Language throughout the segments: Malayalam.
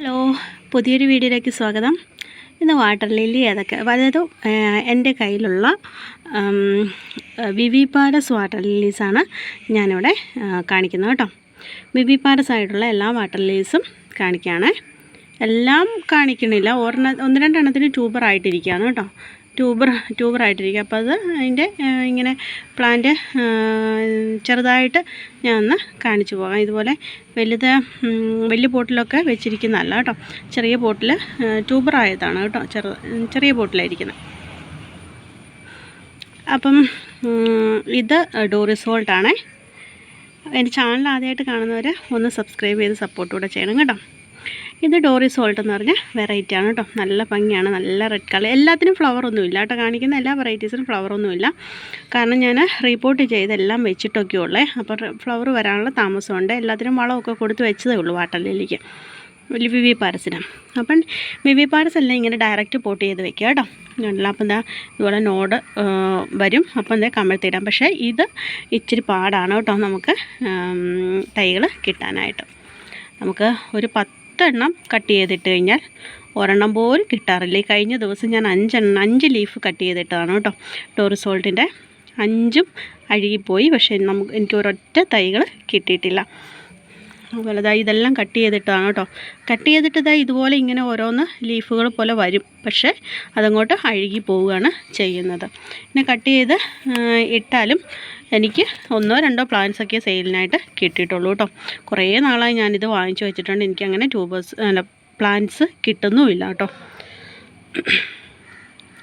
ഹലോ പുതിയൊരു വീഡിയോയിലേക്ക് സ്വാഗതം. ഇന്ന് വാട്ടർ ലില്ലി ഏതൊക്കെ? അതായത് എന്റെ കയ്യിലുള്ള വിവി പാരസ് വാട്ടർ ലില്ലീസാണ് ഞാനിവിടെ കാണിക്കുന്നത് കേട്ടോ. വിവി പാരസ് ആയിട്ടുള്ള എല്ലാ വാട്ടർ ലില്ലീസും കാണിക്കുകയാണ്. എല്ലാം കാണിക്കണില്ല. ഒരെണ്ണ ഒന്ന് രണ്ടെണ്ണത്തിന് ട്യൂബറായിട്ടിരിക്കുകയാണ് കേട്ടോ. ട്യൂബർ ട്യൂബറായിട്ടിരിക്കും അപ്പോൾ അത് അതിന്റെ ഇങ്ങനെ പ്ലാന്റ് ചെറുതായിട്ട് ഞാൻ ഒന്ന് കാണിച്ചു പോകാം. ഇതുപോലെ വലുത് വലിയ പോട്ടിലൊക്കെ വെച്ചിരിക്കുന്നതല്ല കേട്ടോ. ചെറിയ പോട്ടിൽ ട്യൂബറായതാണ് കേട്ടോ. ചെറു ചെറിയ പോട്ടിലായിരിക്കുന്നത് അപ്പം ഇത് ഡോറിസോൾട്ടാണേ. എന്റെ ചാനൽ ആദ്യമായിട്ട് കാണുന്നവർ ഒന്ന് സബ്സ്ക്രൈബ് ചെയ്ത് സപ്പോർട്ട് കൂടെ ചെയ്യണം കേട്ടോ. ഇത് ഡോറി സോൾട്ട് എന്ന് പറഞ്ഞ വെറൈറ്റി ആണ് കേട്ടോ നല്ല ഭംഗിയാണ് നല്ല റെഡ് കളർ എല്ലാത്തിനും ഫ്ലവർ ഒന്നുമില്ല കേട്ടോ കാണിക്കുന്ന എല്ലാ വെറൈറ്റീസിനും ഫ്ലവർ ഒന്നുമില്ല. കാരണം ഞാൻ റിപ്പോർട്ട് ചെയ്തെല്ലാം വെച്ചിട്ടൊക്കെ ഉള്ളേ. അപ്പോൾ ഫ്ലവർ വരാനുള്ള താമസമുണ്ട്. എല്ലാത്തിനും വളമൊക്കെ കൊടുത്ത് വെച്ചതേ ഉള്ളൂ വാട്ടർ ലില്ലിക്ക് വി വി പാരസിന്. അപ്പം വി വി പാരസ് ഇങ്ങനെ ഡയറക്റ്റ് പോട്ട് ചെയ്ത് വെക്കുക കേട്ടോ ഉണ്ടല്ലോ അപ്പം എന്താ ഇതുപോലെ നോഡ് വരും. അപ്പം എന്താ കമഴ്ത്തിയിടാം. പക്ഷേ ഇത് ഇച്ചിരി പാടാണ് കേട്ടോ നമുക്ക് തൈകൾ കിട്ടാനായിട്ട്. നമുക്ക് ഒരു പത്തെണ്ണം കട്ട് ചെയ്തിട്ട് കഴിഞ്ഞാൽ ഒരെണ്ണം പോലും കിട്ടാറില്ല. കഴിഞ്ഞ ദിവസം ഞാൻ അഞ്ചെണ്ണം അഞ്ച് ലീഫ് കട്ട് ചെയ്തിട്ടതാണ് കേട്ടോ. ഡോറിസോൾട്ടിന്റെ അഞ്ചും അഴുകിപ്പോയി. പക്ഷേ നമുക്ക് എനിക്ക് ഒരൊറ്റ തൈകൾ കിട്ടിയിട്ടില്ല. അതുപോലെ ദാ ഇതെല്ലാം കട്ട് ചെയ്തിട്ടാണ് കേട്ടോ. കട്ട് ചെയ്തിട്ട് ദാ ഇതുപോലെ ഇങ്ങനെ ഓരോന്ന് ലീഫുകൾ പോലെ വരും. പക്ഷേ അതങ്ങോട്ട് അഴുകി പോവുകയാണ് ചെയ്യുന്നത്. പിന്നെ കട്ട് ചെയ്ത് ഇട്ടാലും എനിക്ക് ഒന്നോ രണ്ടോ പ്ലാന്റ്സ് ഒക്കെ സെയിലിനായിട്ട് കിട്ടിയിട്ടുള്ളൂ കേട്ടോ കുറേ നാളായി ഞാനിത് വാങ്ങിച്ചു വെച്ചിട്ടുണ്ട്. എനിക്കങ്ങനെ ട്യൂബേഴ്സ് അല്ല പ്ലാന്റ്സ് കിട്ടുന്നുമില്ല കേട്ടോ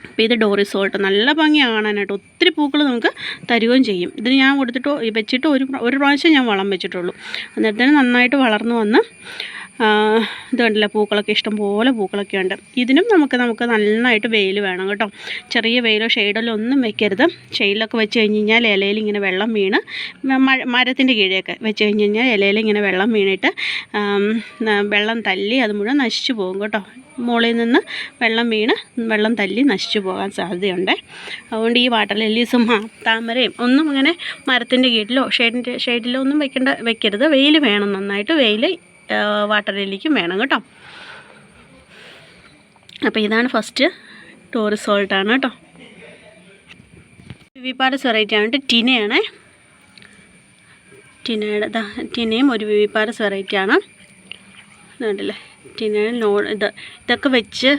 അപ്പോൾ ഇത് ഡോറിസോൾട്ട് നല്ല ഭംഗി കാണാനായിട്ട് ഒത്തിരി പൂക്കൾ നമുക്ക് തരുകയും ചെയ്യും. ഇതിന് ഞാൻ കൊടുത്തിട്ട് വെച്ചിട്ട് ഒരു ഒരു പ്രാവശ്യം ഞാൻ വളം വെച്ചിട്ടുള്ളൂ. അന്നേരത്തേന് നന്നായിട്ട് വളർന്നു വന്ന് ആ, ഇത് പൂക്കളൊക്കെ ഇഷ്ടം പോലെ പൂക്കളൊക്കെ ഉണ്ട്. ഇതിനും നമുക്ക് നമുക്ക് നന്നായിട്ട് വെയിൽ വേണം കേട്ടോ. ചെറിയ വെയിലോ ഷെയ്ഡിലോ ഒന്നും വെക്കരുത്. ഷെയ്ഡിലൊക്കെ വെച്ച് കഴിഞ്ഞ് കഴിഞ്ഞാൽ ഇലയിൽ ഇങ്ങനെ വെള്ളം വീണ് മരത്തിന്റെ കീഴെയൊക്കെ വെച്ച് കഴിഞ്ഞ് കഴിഞ്ഞാൽ ഇലയിൽ ഇങ്ങനെ വെള്ളം വീണിട്ട് വെള്ളം തല്ലി അത് മുഴുവൻ നശിച്ചു പോകും കേട്ടോ. മുകളിൽ നിന്ന് വെള്ളം വീണ് വെള്ളം തല്ലി നശിച്ചു പോകാൻ സാധ്യതയുണ്ട്. അതുകൊണ്ട് ഈ വാട്ടർ ലില്ലീസും താമരയും ഒന്നും അങ്ങനെ മരത്തിന്റെ കീഴിലോ ഷെയ്ഡിന്റെ ഷെയ്ഡിലോ ഒന്നും വെക്കേണ്ട വെക്കരുത്. വെയിൽ വേണം നന്നായിട്ട്. വെയിൽ വാട്ടർ ലില്ലിക്കും വേണം കേട്ടോ. അപ്പോൾ ഇതാണ് ഫസ്റ്റ് ടോറിസോൾട്ടാണ് കേട്ടോ. വിവിപാരസ് വെറൈറ്റി ആണ് ടിനയാണ് ടിനയുടെ ടിനയും ഒരു വിവിപാരസ് വെറൈറ്റി ആണ്. ടിനയുടെ നോ ഇത് ഇതൊക്കെ വെച്ച്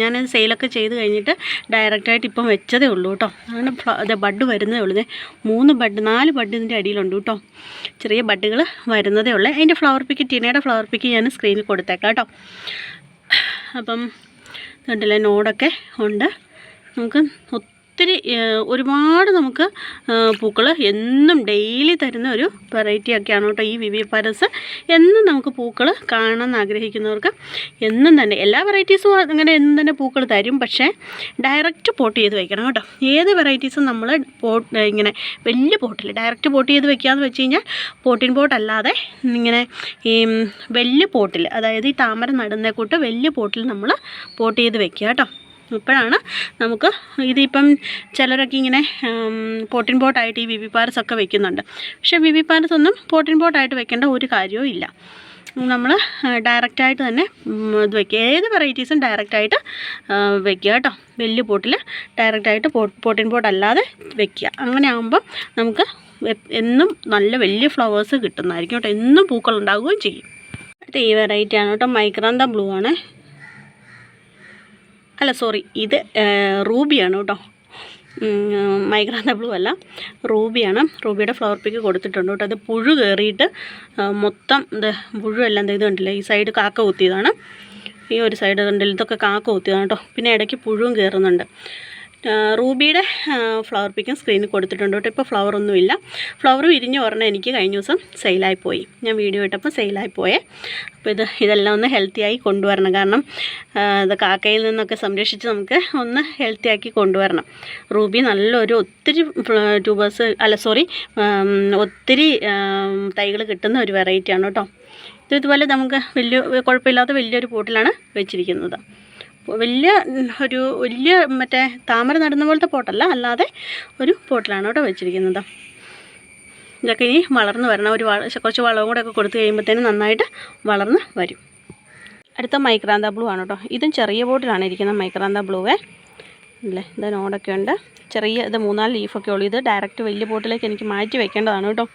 ഞാൻ സെയിലൊക്കെ ചെയ്ത് കഴിഞ്ഞിട്ട് ഡയറക്റ്റായിട്ട് ഇപ്പം വെച്ചതേ ഉള്ളൂ കേട്ടോ അങ്ങനെ ഇത് ബഡ് വരുന്നതേ ഉള്ളൂ. മൂന്ന് ബഡ് നാല് ബഡ് ഇതിന്റെ അടിയിലുണ്ട് കേട്ടോ ചെറിയ ബഡുകൾ വരുന്നതേ ഉള്ളൂ. അതിന്റെ ഫ്ലവർ പിക്ക് ടീനയുടെ ഫ്ലവർ പിക്ക് ഞാൻ സ്ക്രീനിൽ കൊടുത്തേക്കാം കേട്ടോ അപ്പം കണ്ടില്ലേ നോടൊക്കെ ഉണ്ട്. നമുക്ക് ഒത്തിരി ഒരുപാട് നമുക്ക് പൂക്കൾ എന്നും ഡെയിലി തരുന്ന ഒരു വെറൈറ്റി ഒക്കെയാണ് കേട്ടോ ഈ വിവി പാരസ്. എന്നും നമുക്ക് പൂക്കൾ കാണണമെന്ന് ആഗ്രഹിക്കുന്നവർക്ക് എന്നും തന്നെ എല്ലാ വെറൈറ്റീസും അങ്ങനെ എന്നും തന്നെ പൂക്കൾ തരും. പക്ഷേ ഡയറക്റ്റ് പോട്ട് ചെയ്ത് വെക്കണം കേട്ടോ. ഏത് വെറൈറ്റീസും നമ്മൾ പോട്ട് ഇങ്ങനെ വലിയ പോട്ടിൽ ഡയറക്റ്റ് പോട്ട് ചെയ്ത് വെക്കാമെന്ന് വെച്ച് കഴിഞ്ഞാൽ പോട്ടിൻ പോട്ടല്ലാതെ ഇങ്ങനെ ഈ വലിയ പോട്ടിൽ അതായത് ഈ താമര നടുന്ന കൂട്ട് വലിയ പോട്ടിൽ നമ്മൾ പോട്ട് ചെയ്ത് വെക്കുക കേട്ടോ. ഇപ്പോഴാണ് നമുക്ക് ഇതിപ്പം ചിലരൊക്കെ ഇങ്ങനെ പോട്ടിൻ പോട്ടായിട്ട് ഈ വി പാരസ് ഒക്കെ വെക്കുന്നുണ്ട്. പക്ഷേ വി പാരസ് ഒന്നും പോട്ടിൻ പോട്ടായിട്ട് വെക്കേണ്ട ഒരു കാര്യവും ഇല്ല. നമ്മൾ ഡയറക്റ്റായിട്ട് തന്നെ ഇത് വയ്ക്കുക ഏത് വെറൈറ്റീസും ഡയറക്റ്റായിട്ട് വെക്കുക കേട്ടോ. വലിയ പോട്ടിൽ ഡയറക്റ്റായിട്ട് പോട്ടിൻ പോട്ട് അല്ലാതെ വെക്കുക അങ്ങനെ ആകുമ്പം നമുക്ക് എന്നും നല്ല വലിയ ഫ്ലവേഴ്സ് കിട്ടുന്നതായിരിക്കും കേട്ടോ. എന്നും പൂക്കൾ ഉണ്ടാവുകയും ചെയ്യും. അടുത്ത ഈ വെറൈറ്റി ആണ് കേട്ടോ. മൈക്രാന്ത ബ്ലൂ ആണ്. അല്ല സോറി ഇത് റൂബിയാണ് കേട്ടോ. മൈഗ്രാന്ത ബ്ലൂ അല്ല. റൂബിയാണ്. റൂബിയുടെ ഫ്ലവർ പിക്ക് കൊടുത്തിട്ടുണ്ട് കേട്ടോ. അത് പുഴു കയറിയിട്ട് മൊത്തം ഇത് പുഴുവെല്ലാം ഇത് കണ്ടില്ലേ? ഈ സൈഡ് കാക്ക കുത്തിയതാണ്. ഈ ഒരു സൈഡ് കണ്ടില്ല? ഇതൊക്കെ കാക്ക കുത്തിയതാണ് കേട്ടോ. പിന്നെ ഇടയ്ക്ക് പുഴുവും കയറുന്നുണ്ട്. റൂബിയുടെ ഫ്ലവർ പിക്കും സ്ക്രീനിൽ കൊടുത്തിട്ടുണ്ട് കേട്ടോ. ഇപ്പോൾ ഫ്ലവർ ഒന്നുമില്ല ഫ്ലവർ വിരിഞ്ഞ് ഒരെണ്ണം എനിക്ക് കഴിഞ്ഞ ദിവസം സെയിലായി പോയി. ഞാൻ വീഡിയോ ഇട്ടപ്പോൾ സെയിലായി പോയേ. അപ്പോൾ ഇത് ഇതെല്ലാം ഒന്ന് ഹെൽത്തിയായി കൊണ്ടുവരണം. കാരണം ഇത് കാക്കയിൽ നിന്നൊക്കെ സംരക്ഷിച്ച് നമുക്ക് ഒന്ന് ഹെൽത്തിയാക്കി കൊണ്ടുവരണം. റൂബി നല്ലൊരു ഒത്തിരി ട്യൂബേഴ്സ് അല്ല സോറി ഒത്തിരി തൈകൾ കിട്ടുന്ന ഒരു വെറൈറ്റിയാണ് കേട്ടോ. ഇത് ഇതുപോലെ നമുക്ക് വലിയ കുഴപ്പമില്ലാത്ത വലിയൊരു പോട്ടിലാണ് വെച്ചിരിക്കുന്നത്. വലിയ ഒരു വലിയ മറ്റേ താമര നടുന്ന പോലത്തെ പോട്ടല്ല അല്ലാതെ ഒരു പോട്ടിലാണ് കേട്ടോ വെച്ചിരിക്കുന്നത്. ഇതൊക്കെ ഇനി വളർന്ന് വരണം. ഒരു വള കുറച്ച് വളവും കൂടെ ഒക്കെ കൊടുത്തു കഴിയുമ്പോഴത്തേനും നന്നായിട്ട് വളർന്ന് വരും. അടുത്ത മൈക്രാന്ത ബ്ലൂ ആണ് കേട്ടോ. ഇതും ചെറിയ പോട്ടിലാണ് ഇരിക്കുന്നത് മൈക്രാന്ത ബ്ലൂവേ അല്ലേ ഇത് നോടൊക്കെ ഉണ്ട്. ചെറിയ ഇത് മൂന്നാൽ ലീഫൊക്കെ ഉള്ളൂ. ഇത് ഡയറക്റ്റ് വലിയ ബോട്ടിലേക്ക് എനിക്ക് മാറ്റി വെക്കേണ്ടതാണ് കേട്ടോ.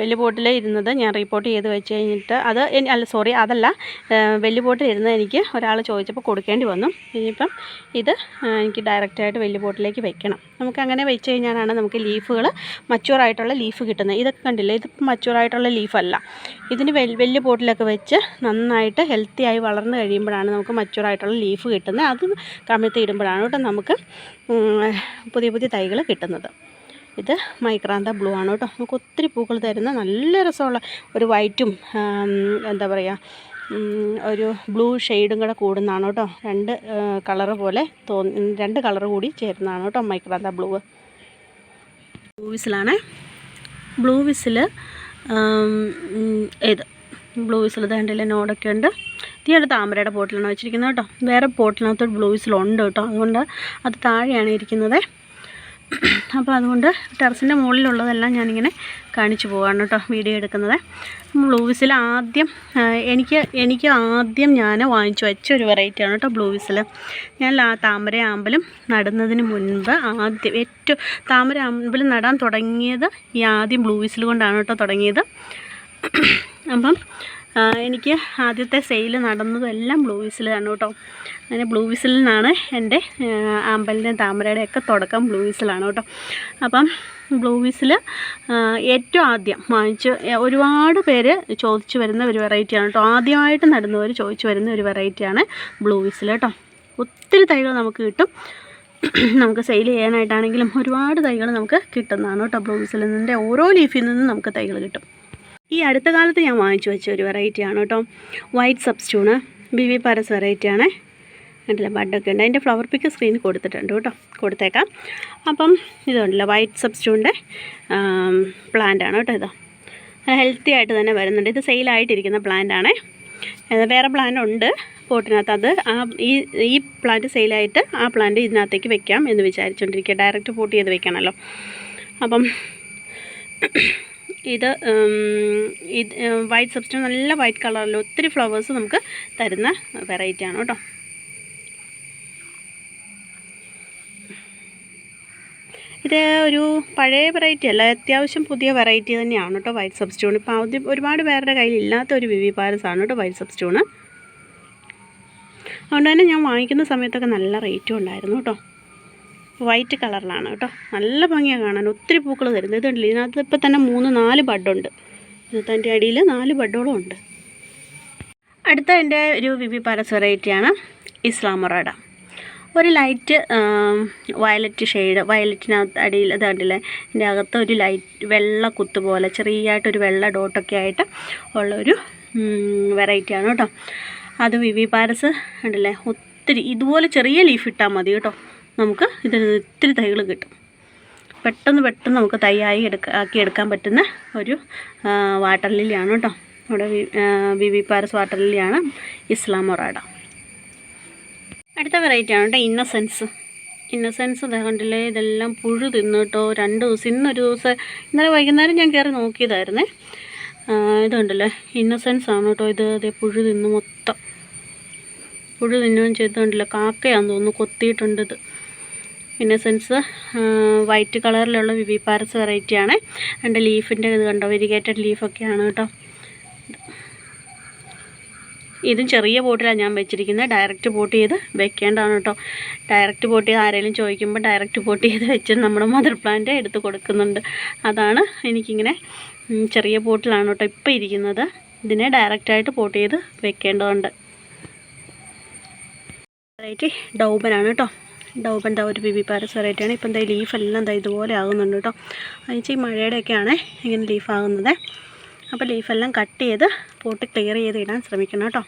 വലിയ ബോട്ടിൽ ഇരുന്നത് ഞാൻ റിപ്പോർട്ട് ചെയ്ത് വെച്ച് കഴിഞ്ഞിട്ട് അത് അല്ല സോറി അതല്ല വലിയ ബോട്ടിൽ ഇരുന്നത് എനിക്ക് ഒരാൾ ചോദിച്ചപ്പോൾ കൊടുക്കേണ്ടി വന്നു. ഇനിയിപ്പം ഇത് എനിക്ക് ഡയറക്റ്റായിട്ട് വലിയ ബോട്ടിലേക്ക് വെക്കണം. നമുക്ക് അങ്ങനെ വെച്ച് കഴിഞ്ഞാലാണ് നമുക്ക് ലീഫുകൾ മച്ചുവറായിട്ടുള്ള ലീഫ് കിട്ടുന്നത്. ഇതൊക്കെ കണ്ടില്ലേ? ഇതിപ്പോൾ മച്ചുവറായിട്ടുള്ള ലീഫല്ല ഇതിന് വലിയ ബോട്ടിലൊക്കെ വെച്ച് നന്നായിട്ട് ഹെൽത്തിയായി വളർന്നു കഴിയുമ്പോഴാണ് നമുക്ക് മച്ചുവറായിട്ടുള്ള ലീഫ് കിട്ടുന്നത്. അത് കമിഴ്ത്തി ഇടുമ്പോഴാണ് കേട്ടോ നമുക്ക് പുതിയ പുതിയ തൈകൾ കിട്ടുന്നത്. ഇത് മൈക്രാന്ത ബ്ലൂ ആണ് കേട്ടോ. നമുക്ക് ഒത്തിരി പൂക്കൾ തരുന്ന നല്ല രസമുള്ള ഒരു വൈറ്റും എന്താ പറയുക ഒരു ബ്ലൂ ഷെയ്ഡും കൂടെ കൂടുന്നതാണ് കേട്ടോ. രണ്ട് കളറ് പോലെ തോന്നി രണ്ട് കളർ കൂടി ചേരുന്നതാണ് കേട്ടോ മൈക്രാന്ത ബ്ലൂ. ബ്ലൂ വിസിലാണ്. ബ്ലൂ വിസിൽ ഏത് ബ്ലൂ വിസിൽ തേണ്ടില്ല നോടൊക്കെ ഉണ്ട്. തീയുടെ താമരയുടെ പോട്ടിലാണ് വെച്ചിരിക്കുന്നത് കേട്ടോ. വേറെ പോട്ടിനകത്ത് ബ്ലൂ വിസിലുണ്ട് കേട്ടോ. അതുകൊണ്ട് അത് താഴെയാണ് ഇരിക്കുന്നത്. അപ്പോൾ അതുകൊണ്ട് ടെറസിന്റെ മുകളിലുള്ളതെല്ലാം ഞാനിങ്ങനെ കാണിച്ചു പോവാണ് കേട്ടോ വീഡിയോ എടുക്കുന്നത്. ബ്ലൂവിസിൽ ആദ്യം എനിക്ക് എനിക്ക് ആദ്യം ഞാൻ വാങ്ങിച്ചു വെച്ച ഒരു വെറൈറ്റിയാണ് കേട്ടോ ബ്ലൂവിസിൽ ഞാൻ താമര ആമ്പലും നടുന്നതിന് മുൻപ് ആദ്യം ഏറ്റവും താമര ആമ്പലും നടാൻ തുടങ്ങിയത് ഈ ആദ്യം ബ്ലൂ വിസിൽ കൊണ്ടാണ് കേട്ടോ തുടങ്ങിയത്. അപ്പം എനിക്ക് ആദ്യത്തെ സെയിൽ നടന്നതെല്ലാം ബ്ലൂ വിസിലാണ് കേട്ടോ. അങ്ങനെ ബ്ലൂ വിസിലിൽ നിന്നാണ് എന്റെ ആമ്പലിന്റെയും താമരയുടെ ഒക്കെ തുടക്കം ബ്ലൂ വിസിലാണ് കേട്ടോ. അപ്പം ബ്ലൂ വിസിൽ ഏറ്റവും ആദ്യം വാങ്ങിച്ച് ഒരുപാട് പേര് ചോദിച്ചു വരുന്ന ഒരു വെറൈറ്റിയാണ് കേട്ടോ. ആദ്യമായിട്ട് നടുന്നവർ ചോദിച്ചു വരുന്ന ഒരു വെറൈറ്റിയാണ് ബ്ലൂ വിസിൽ കേട്ടോ. ഒത്തിരി തൈകൾ നമുക്ക് കിട്ടും. നമുക്ക് സെയിൽ ചെയ്യാനായിട്ടാണെങ്കിലും ഒരുപാട് തൈകൾ നമുക്ക് കിട്ടുന്നതാണ് കേട്ടോ ബ്ലൂ വിസിൽ നിന്നിന്റെ ഓരോ ലീഫിൽ നിന്നും നമുക്ക് തൈകൾ കിട്ടും. ഈ അടുത്ത കാലത്ത് ഞാൻ വാങ്ങിച്ചു വെച്ച ഒരു വെറൈറ്റിയാണ് കേട്ടോ. വൈറ്റ് സബ്സ്റ്റൂണ് ബി വി പാരസ് വെറൈറ്റിയാണ് കണ്ടില്ല? ബഡൊക്കെ ഉണ്ട്. അതിന്റെ ഫ്ലവർ പിക്ക് സ്ക്രീൻ കൊടുത്തിട്ടുണ്ട് കേട്ടോ. കൊടുത്തേക്കാം. അപ്പം ഇതുണ്ടല്ലോ വൈറ്റ് സബ്സ്റ്റൂണിന്റെ പ്ലാന്റ് ആണ് കേട്ടോ ഇത്. ഹെൽത്തി ആയിട്ട് തന്നെ വരുന്നുണ്ട്. ഇത് സെയിലായിട്ടിരിക്കുന്ന പ്ലാന്റ് ആണ്. അത് വേറെ പ്ലാന്റ് ഉണ്ട്. പോട്ടിനകത്ത് അത് ആ ഈ ഈ പ്ലാന്റ് സെയിലായിട്ട് ആ പ്ലാന്റ് ഇതിനകത്തേക്ക് വെക്കാം എന്ന് വിചാരിച്ചുകൊണ്ടിരിക്കുക ഡയറക്റ്റ് പോട്ട് ചെയ്ത് വെക്കണമല്ലോ. അപ്പം ഇത് ഇത് വൈറ്റ് സബ്സ്റ്റം നല്ല വൈറ്റ് കളറിൽ ഒത്തിരി ഫ്ലവേഴ്സ് നമുക്ക് തരുന്ന വെറൈറ്റി ആണ് കേട്ടോ. ഇത് ഒരു പഴയ വെറൈറ്റി അല്ല അത്യാവശ്യം പുതിയ വെറൈറ്റി തന്നെയാണ് കേട്ടോ വൈറ്റ് സബ്സ്റ്റൂൺ ഇപ്പോൾ ആദ്യം ഒരുപാട് പേരുടെ കയ്യിൽ ഇല്ലാത്ത ഒരു വിവി പാരസ് ആണ് കേട്ടോ വൈറ്റ് സബ്സ്റ്റോണ് അതുകൊണ്ട് തന്നെ ഞാൻ വാങ്ങിക്കുന്ന സമയത്തൊക്കെ നല്ല റേറ്റും ഉണ്ടായിരുന്നു കേട്ടോ. വൈറ്റ് കളറിലാണ് കേട്ടോ. നല്ല ഭംഗിയാണ് കാണാൻ. ഒത്തിരി പൂക്കൾ തരുന്നത് ഇതുണ്ടല്ലോ ഇതിനകത്ത് ഇപ്പം തന്നെ മൂന്ന് നാല് ബഡുണ്ട്. ഇതിനകത്തെ അടിയിൽ നാല് ബഡോളം ഉണ്ട്. അടുത്ത എന്റെ ഒരു വിവി പാലസ് വെറൈറ്റിയാണ് ഇസ്ലാമൊറാഡ ഒരു ലൈറ്റ് വയലറ്റ് ഷെയ്ഡ് വയലറ്റിനകത്ത് അടിയിൽ ഇത് കണ്ടില്ലേ? ഇതിന്റെ അകത്ത് ഒരു ലൈറ്റ് വെള്ള കുത്ത് പോലെ ചെറിയായിട്ടൊരു വെള്ള ഡോട്ടൊക്കെ ആയിട്ട് ഉള്ളൊരു വെറൈറ്റിയാണ് കേട്ടോ. അത് വിവി പാലസ് ഉണ്ടല്ലേ ഒത്തിരി ഇതുപോലെ ചെറിയ ലീഫ് ഇട്ടാൽ മതി കേട്ടോ. നമുക്ക് ഇതിൽ നിന്ന് ഒത്തിരി തൈകൾ കിട്ടും. പെട്ടെന്ന് പെട്ടെന്ന് നമുക്ക് തൈയായി എടുക്ക ആക്കി എടുക്കാൻ പറ്റുന്ന ഒരു വാട്ടർ ലില്ലിയാണ് കേട്ടോ. നമ്മുടെ വി- വി പാരസ് വാട്ടർ ലില്ലിയാണ് ഇസ്ലാം മൊറാഡ അടുത്ത വെറൈറ്റി ആണ് കേട്ടോ ഇന്നസെൻസ് ഇന്നസെൻസ് കണ്ടില്ലേ? ഇതെല്ലാം പുഴു തിന്നു കേട്ടോ. രണ്ട് ദിവസം ഇന്നൊരു ദിവസം ഇന്നലെ വൈകുന്നേരം ഞാൻ കയറി നോക്കിയതായിരുന്നേ. ഇതുണ്ടല്ലേ ഇന്നസെൻസ് ആണ് കേട്ടോ ഇത്. അതേ പുഴു തിന്നു മൊത്തം. പുഴു തിന്നുകയും ചെയ്തുകൊണ്ടില്ല കാക്കയാന്ന് തോന്നുന്നു കൊത്തിയിട്ടുണ്ട് ഇത്. ഇന്നസെൻസ് വൈറ്റ് കളറിലുള്ള വിവി പാരസ് വെറൈറ്റിയാണ്. രണ്ട് ലീഫിന്റെ ഇത് കണ്ടോ? വെരിഗേറ്റഡ് ലീഫൊക്കെയാണ് കേട്ടോ. ഇതും ചെറിയ പോട്ടിലാണ് ഞാൻ വെച്ചിരിക്കുന്നത്. ഡയറക്റ്റ് പോട്ട് ചെയ്ത് വെക്കേണ്ടതാണ് കേട്ടോ. ഡയറക്റ്റ് പോട്ട് ചെയ്ത് ആരെങ്കിലും ചോദിക്കുമ്പോൾ ഡയറക്റ്റ് പോട്ട് ചെയ്ത് വെച്ച് നമ്മുടെ മദർ പ്ലാന്റ് എടുത്ത് കൊടുക്കുന്നുണ്ട്. അതാണ് എനിക്കിങ്ങനെ ചെറിയ ബോട്ടിലാണ് കേട്ടോ ഇപ്പോൾ ഇരിക്കുന്നത്. ഇതിനെ ഡയറക്റ്റായിട്ട് പോട്ട് ചെയ്ത് വെക്കേണ്ടതുണ്ട്. വെറൈറ്റി ഡൗബനാണ് കേട്ടോ. ഡൗബന്റെ ഒരു ബിബി പാരസ് വെറൈറ്റിയാണ് ഇപ്പം എന്താ ലീഫെല്ലാം എന്താ ഇതുപോലെ ആകുന്നുണ്ട് കേട്ടോ. അതിച്ച് ഈ മഴയുടെയൊക്കെയാണ് ഇങ്ങനെ ലീഫാകുന്നത് അപ്പോൾ ലീഫെല്ലാം കട്ട് ചെയ്ത് പോട്ട് ക്ലിയർ ചെയ്ത് ഇടാൻ ശ്രമിക്കണം കേട്ടോ.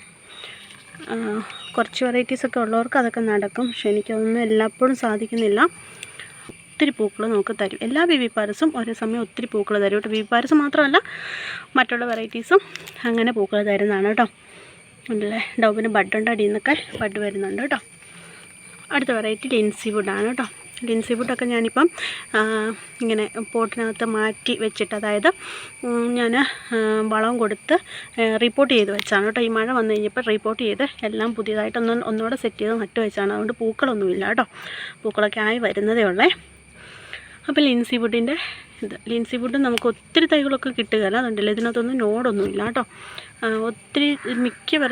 കുറച്ച് വെറൈറ്റീസ് ഒക്കെ ഉള്ളവർക്ക് അതൊക്കെ നടക്കും. പക്ഷെ എനിക്കതൊന്നും എല്ലായ്പ്പോഴും സാധിക്കുന്നില്ല. ഒത്തിരി പൂക്കൾ നമുക്ക് തരും. എല്ലാ ബിബി പാരസും ഒരേ സമയം ഒത്തിരി പൂക്കൾ തരും കേട്ടോ. ബിബി പാരസ് മാത്രമല്ല മറ്റുള്ള വെറൈറ്റീസും അങ്ങനെ പൂക്കൾ തരുന്നതാണ് കേട്ടോ. ഉണ്ടല്ലേ? ഡൗബിന് ബഡുണ്ട് അടിയിൽ നിന്നൊക്കെ ബഡ് വരുന്നുണ്ട് കേട്ടോ. അടുത്ത വെറൈറ്റി ലിൻസി വുഡാണ് കേട്ടോ. ലിൻസി വുഡൊക്കെ ഞാനിപ്പം ഇങ്ങനെ പോട്ടിനകത്ത് മാറ്റി വെച്ചിട്ട് അതായത് ഞാൻ വളം കൊടുത്ത് റിപ്പോർട്ട് ചെയ്ത് വെച്ചാണ് കേട്ടോ. ഈ മഴ വന്നു കഴിഞ്ഞപ്പോൾ റിപ്പോർട്ട് ചെയ്ത് എല്ലാം പുതിയതായിട്ടൊന്ന് ഒന്നുകൂടെ സെറ്റ് ചെയ്ത് നട്ട് വെച്ചാണ്. അതുകൊണ്ട് പൂക്കളൊന്നുമില്ല കേട്ടോ. പൂക്കളൊക്കെ ആയി വരുന്നതേ ഉള്ളേ. അപ്പോൾ ലിൻസി വുഡിന്റെ ഇത്. ലിൻസി വുഡ് നമുക്ക് ഒത്തിരി തൈകളൊക്കെ കിട്ടുകയല്ല. അതുകൊണ്ടല്ലേ ഇതിനകത്തൊന്നും നോഡൊന്നുമില്ല കേട്ടോ. ഒത്തിരി മിക്ക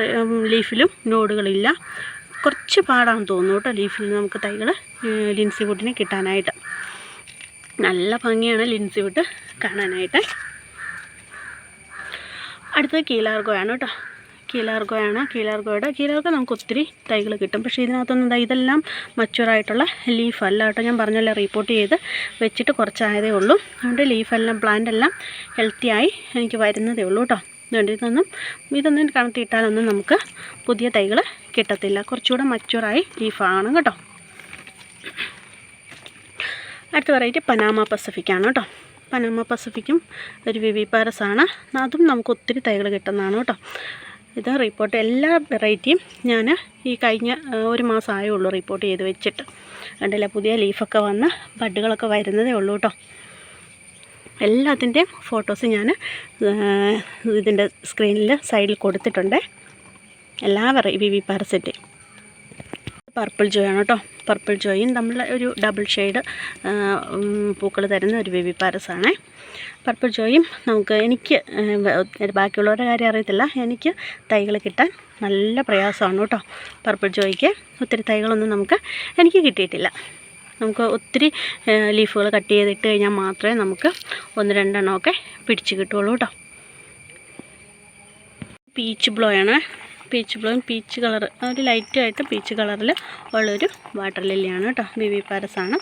ലീഫിലും നോഡുകളില്ല കുറച്ച് പാടാണെന്ന് തോന്നുന്നു കേട്ടോ ലീഫിൽ നിന്ന് നമുക്ക് തൈകൾ ലിൻസി വുഡിനെ കിട്ടാനായിട്ട്. നല്ല ഭംഗിയാണ് ലിൻസി വുഡ് കാണാനായിട്ട്. അടുത്തത് കീലാർഗോയാണ് കേട്ടോ. കീലാർഗോയാണ് കീലാർഗോയുടെ കീലാർഗോ നമുക്ക് ഒത്തിരി തൈകൾ കിട്ടും. പക്ഷേ ഇതിനകത്തൊന്നും ഇതെല്ലാം മച്ചുവറായിട്ടുള്ള ലീഫല്ല കേട്ടോ. ഞാൻ പറഞ്ഞല്ലോ റിപ്പോർട്ട് ചെയ്ത് വെച്ചിട്ട് കുറച്ചായതേ ഉള്ളൂ. അതുകൊണ്ട് ലീഫെല്ലാം പ്ലാന്റ് എല്ലാം ഹെൽത്തിയായി എനിക്ക് വരുന്നതേ ഉള്ളൂ കേട്ടോ. അതുകൊണ്ട് ഇതൊന്നും ഇതൊന്നും കണത്തിയിട്ടാലൊന്നും നമുക്ക് പുതിയ തൈകൾ കിട്ടത്തില്ല. കുറച്ചുകൂടെ മച്ചുറായി ലീഫാണ് കേട്ടോ. അടുത്ത വെറൈറ്റി പനാമ പസഫിക്കാണ് കേട്ടോ. പനാമ പസഫിക്കും ഒരു വിവിപാരസ് ആണ്. അതും നമുക്ക് ഒത്തിരി തൈകൾ കിട്ടുന്നതാണ് കേട്ടോ. ഇത് റിപ്പോർട്ട് എല്ലാ വെറൈറ്റിയും ഞാൻ ഈ കഴിഞ്ഞ ഒരു മാസം ആയേ ഉള്ളൂ റിപ്പോർട്ട് ചെയ്ത് വെച്ചിട്ട്. കണ്ടില്ല? പുതിയ ലീഫൊക്കെ വന്ന് ബഡുകളൊക്കെ വരുന്നതേ ഉള്ളൂ കേട്ടോ. എല്ലാത്തിന്റെയും ഫോട്ടോസ് ഞാൻ ഇതിന്റെ സ്ക്രീനിൽ സൈഡിൽ കൊടുത്തിട്ടുണ്ട്. എല്ലാ വെറൈ വി വി പാരസെറ്റ്. പർപ്പിൾ ജോയാണ് കേട്ടോ. പർപ്പിൾ ജോയും നമ്മൾ ഒരു ഡബിൾ ഷെയ്ഡ് പൂക്കൾ തരുന്ന ഒരു ബേബി പാരസാണേ പർപ്പിൾ ജോയും നമുക്ക് എനിക്ക് ബാക്കിയുള്ളവരുടെ കാര്യം അറിയത്തില്ല. എനിക്ക് തൈകൾ കിട്ടാൻ നല്ല പ്രയാസമാണ് കേട്ടോ. പർപ്പിൾ ജോയ്ക്ക് ഒത്തിരി തൈകളൊന്നും നമുക്ക് എനിക്ക് കിട്ടിയിട്ടില്ല. നമുക്ക് ഒത്തിരി ലീഫുകൾ കട്ട് ചെയ്തിട്ട് കഴിഞ്ഞാൽ മാത്രമേ നമുക്ക് ഒന്ന് രണ്ടെണ്ണമൊക്കെ പിടിച്ച് കിട്ടുള്ളൂ കേട്ടോ. പീച്ച് ബ്ലോ ആണ്. പീച്ച് ബ്ലോയും പീച്ച് കളർ ഒരു ലൈറ്റായിട്ട് പീച്ച് കളറിൽ ഉള്ളൊരു വാട്ടർ ലില്ലിയാണ് കേട്ടോ. ബി പാരസാണ്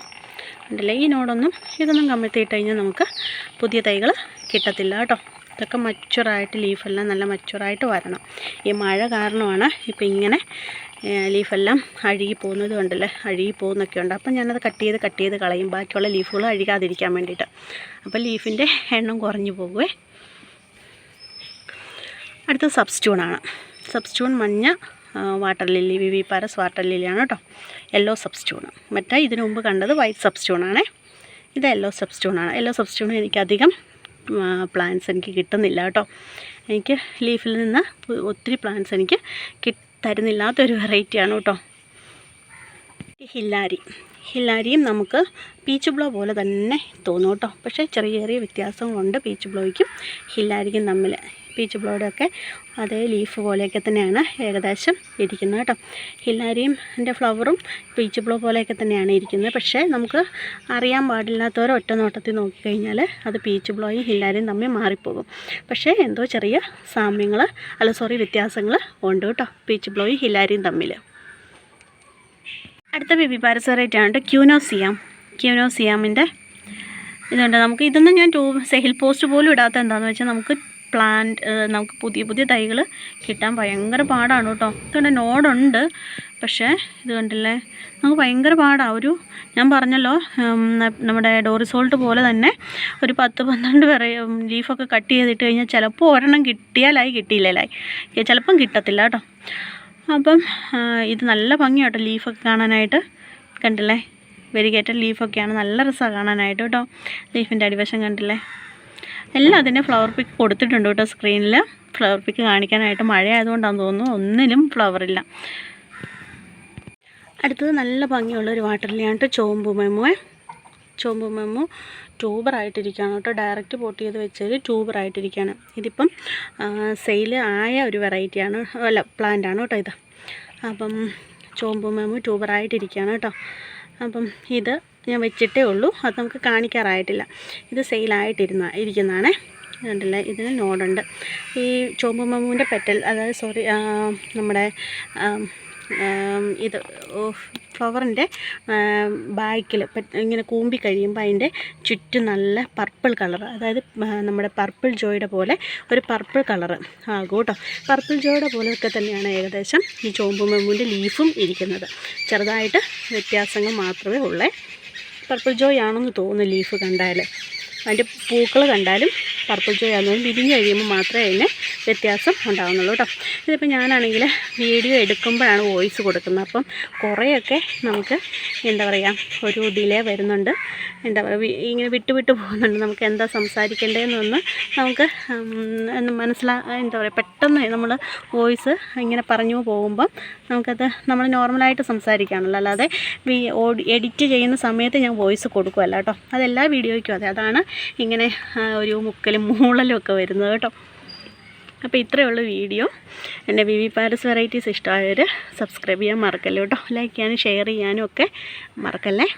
ഉണ്ടല്ലേ ഈ നോടൊന്നും ഇതൊന്നും കമ്മിത്തിയിട്ട് കഴിഞ്ഞാൽ നമുക്ക് പുതിയ തൈകൾ കിട്ടത്തില്ല കേട്ടോ. ഇതൊക്കെ മച്ചുറായിട്ട് ലീഫെല്ലാം നല്ല മച്ചുറായിട്ട് വരണം. ഈ മഴ കാരണമാണ് ഇപ്പം ഇങ്ങനെ ലീഫെല്ലാം അഴുകി പോകുന്നത് കൊണ്ടല്ലേ? അഴുകി പോകുന്നൊക്കെ ഉണ്ട്. അപ്പം ഞാനത് കട്ട് ചെയ്ത് കട്ട് ചെയ്ത് കളയും. ബാക്കിയുള്ള ലീഫുകൾ അഴുകാതിരിക്കാൻ വേണ്ടിയിട്ട്. അപ്പോൾ ലീഫിന്റെ എണ്ണം കുറഞ്ഞു പോകുവേ അടുത്തത് സബ്സ്റ്റൂണാണ് സബ്സ്റ്റൂൺ മഞ്ഞ water lily V V Paras water ലില്ലിയാണ് കേട്ടോ. യെല്ലോ സബ്സ്റ്റൂണ് മറ്റേ ഇതിനു മുമ്പ് കണ്ടത് വൈറ്റ് സബ്സ്റ്റൂണാണേ ഇത് യെല്ലോ സബ്സ്റ്റൂണാണ് യെല്ലോ സബ്സ്റ്റൂൺ എനിക്കധികം പ്ലാന്റ്സ് എനിക്ക് കിട്ടുന്നില്ല കേട്ടോ. എനിക്ക് ലീഫിൽ നിന്ന് ഒത്തിരി പ്ലാന്റ്സ് എനിക്ക് കിട്ട് തരുന്നില്ലാത്തൊരു വെറൈറ്റിയാണ് കേട്ടോ. ഹില്ലാരി. ഹില്ലാരിയും നമുക്ക് പീച്ച് ബ്ലോ പോലെ തന്നെ തോന്നും കേട്ടോ. പക്ഷേ ചെറിയ ചെറിയ വ്യത്യാസങ്ങളുണ്ട് പീച്ച് ബ്ലോയ്ക്കും ഹില്ലാരിക്കും തമ്മിൽ പീച്ച് ബ്ലോഡൊക്കെ അതേ ലീഫ് പോലെയൊക്കെ തന്നെയാണ് ഏകദേശം ഇരിക്കുന്നത് കേട്ടോ. ഹില്ലാരിയും എന്റെ ഫ്ലവറും പീച്ച് ബ്ലോ പോലെയൊക്കെ തന്നെയാണ് ഇരിക്കുന്നത്. പക്ഷേ നമുക്ക് അറിയാൻ പാടില്ലാത്തവർ ഒറ്റ നോട്ടത്തിൽ നോക്കിക്കഴിഞ്ഞാൽ അത് പീച്ച് ബ്ലോയും ഹില്ലാരിയും തമ്മിൽ മാറിപ്പോകും. പക്ഷേ എന്തോ ചെറിയ സാമ്യങ്ങൾ അല്ല സോറി വ്യത്യാസങ്ങൾ ഉണ്ട് കേട്ടോ പീച്ച് ബ്ലോയും ഹില്ലാരിയും തമ്മിൽ അടുത്ത ബേബി പാരസറേറ്റ് ആണ് ക്യൂനോസിയാം. ക്യൂനോസിയാമിന്റെ ഇതുണ്ട്. നമുക്ക് ഇതൊന്നും ഞാൻ ടൂ സെഹിൽ പോസ്റ്റ് പോലും ഇടാത്ത എന്താണെന്ന് വെച്ചാൽ നമുക്ക് പ്ലാന്റ് നമുക്ക് പുതിയ പുതിയ തൈകൾ കിട്ടാൻ ഭയങ്കര പാടാണ് കേട്ടോ. ഇതുകൊണ്ട് നോഡുണ്ട് പക്ഷേ ഇത് കണ്ടില്ലേ? നമുക്ക് ഭയങ്കര പാടാണ് ഒരു ഞാൻ പറഞ്ഞല്ലോ നമ്മുടെ ഡോറിസോൾട്ട് പോലെ തന്നെ ഒരു പത്ത് പന്ത്രണ്ട് വരെ ലീഫൊക്കെ കട്ട് ചെയ്തിട്ട് കഴിഞ്ഞാൽ ചിലപ്പോൾ ഒരെണ്ണം കിട്ടിയാലായി കിട്ടിയില്ലായി ചിലപ്പം കിട്ടത്തില്ല കേട്ടോ. അപ്പം ഇത് നല്ല ഭംഗിയാണ് കേട്ടോ ലീഫൊക്കെ കാണാനായിട്ട്. കണ്ടില്ലേ? വെരികേറ്റ ലീഫൊക്കെയാണ്. നല്ല രസമാണ് കാണാനായിട്ട് കേട്ടോ. ലീഫിന്റെ അടിവശം കണ്ടില്ലേ? എല്ലാം അതിന്റെ ഫ്ലവർ പിക്ക് കൊടുത്തിട്ടുണ്ട് കേട്ടോ സ്ക്രീനിൽ ഫ്ലവർ പിക്ക് കാണിക്കാനായിട്ട് മഴ ആയതുകൊണ്ടാണെന്ന് തോന്നുന്നു. ഒന്നിലും ഫ്ലവർ ഇല്ല. അടുത്തത് നല്ല ഭംഗിയുള്ള ഒരു വാട്ടർ ലില്ലിയാണ് കേട്ടോ ചോമ്പു മെമ്മോ. ചോമ്പു മെമ്മോ ട്യൂബറായിട്ടിരിക്കുകയാണ് കേട്ടോ ഡയറക്റ്റ് പോട്ട് ചെയ്ത് വെച്ചാൽ ട്യൂബറായിട്ടിരിക്കുകയാണ് ഇതിപ്പം സെയിൽ ആയ ഒരു വെറൈറ്റിയാണ് അല്ല പ്ലാന്റ് ആണ് കേട്ടോ ഇത്. അപ്പം ചോമ്പു മെമ്മോ ട്യൂബറായിട്ടിരിക്കുകയാണ് കേട്ടോ അപ്പം ഇത് ഞാൻ വെച്ചിട്ടേ ഉള്ളൂ. അത് നമുക്ക് കാണിക്കാറായിട്ടില്ല. ഇത് സെയിലായിട്ടിരുന്ന ഇരിക്കുന്നതാണേ. കണ്ടില്ലേ? ഇതിന് നോഡുണ്ട് ഈ ചോമ്പ് പെറ്റൽ അതായത് സോറി നമ്മുടെ ഇത് ഫ്ലവറിന്റെ ബാക്കിൽ ഇങ്ങനെ കൂമ്പി കഴിയുമ്പോൾ അതിന്റെ ചുറ്റും നല്ല പർപ്പിൾ കളർ അതായത് നമ്മുടെ പർപ്പിൾ ജോയുടെ പോലെ ഒരു പർപ്പിൾ കളർ ആകും കേട്ടോ. പർപ്പിൾ ജോയുടെ പോലെയൊക്കെ തന്നെയാണ് ഏകദേശം ഈ ചോമ്പ് ലീഫും ഇരിക്കുന്നത്. ചെറുതായിട്ട് വ്യത്യാസങ്ങൾ മാത്രമേ ഉള്ളേ. പർപ്പിൾ ജോയ് ആണെന്ന് തോന്നുന്നു ലീഫ് കണ്ടാൽ അതിന്റെ പൂക്കൾ കണ്ടാലും പർപ്പിൾ ജോയ് ആകുന്നതും വിരിഞ്ഞ് കഴിയുമ്പോൾ മാത്രമേ അതിന് വ്യത്യാസം ഉണ്ടാകുന്നുള്ളൂ കേട്ടോ. ഇതിപ്പോൾ ഞാനാണെങ്കിൽ വീഡിയോ എടുക്കുമ്പോഴാണ് വോയിസ് കൊടുക്കുന്നത്. അപ്പം കുറേയൊക്കെ നമുക്ക് എന്താ പറയുക ഒരു ഡിലേ വരുന്നുണ്ട്. എന്താ പറയുക ഇങ്ങനെ വിട്ടു വിട്ടു പോകുന്നുണ്ട്. നമുക്ക് എന്താ സംസാരിക്കേണ്ടതെന്നൊന്ന് നമുക്ക് മനസ്സിലാ എന്താ പറയുക പെട്ടെന്ന് നമ്മൾ വോയിസ് ഇങ്ങനെ പറഞ്ഞു പോകുമ്പം നമുക്കത് നമ്മൾ നോർമലായിട്ട് സംസാരിക്കുകയാണല്ലോ. അല്ലാതെ എഡിറ്റ് ചെയ്യുന്ന സമയത്ത് ഞാൻ വോയിസ് കൊടുക്കുമല്ല കേട്ടോ. അതെല്ലാ വീഡിയോയ്ക്കും അതെ. അതാണ് ഇങ്ങനെ ഒരു മുക്കലും മൂളലും ഒക്കെ വരുന്നത് കേട്ടോ. അപ്പോൾ ഇത്രയേ ഉള്ളൂ വീഡിയോ. എന്റെ വി വി പാരസ് വെറൈറ്റീസ് ഇഷ്ടമായവർ സബ്സ്ക്രൈബ് ചെയ്യാൻ മറക്കല്ലേ കേട്ടോ. ലൈക്ക് ചെയ്യാനും ഷെയർ ചെയ്യാനും ഒക്കെ മറക്കല്ലേ?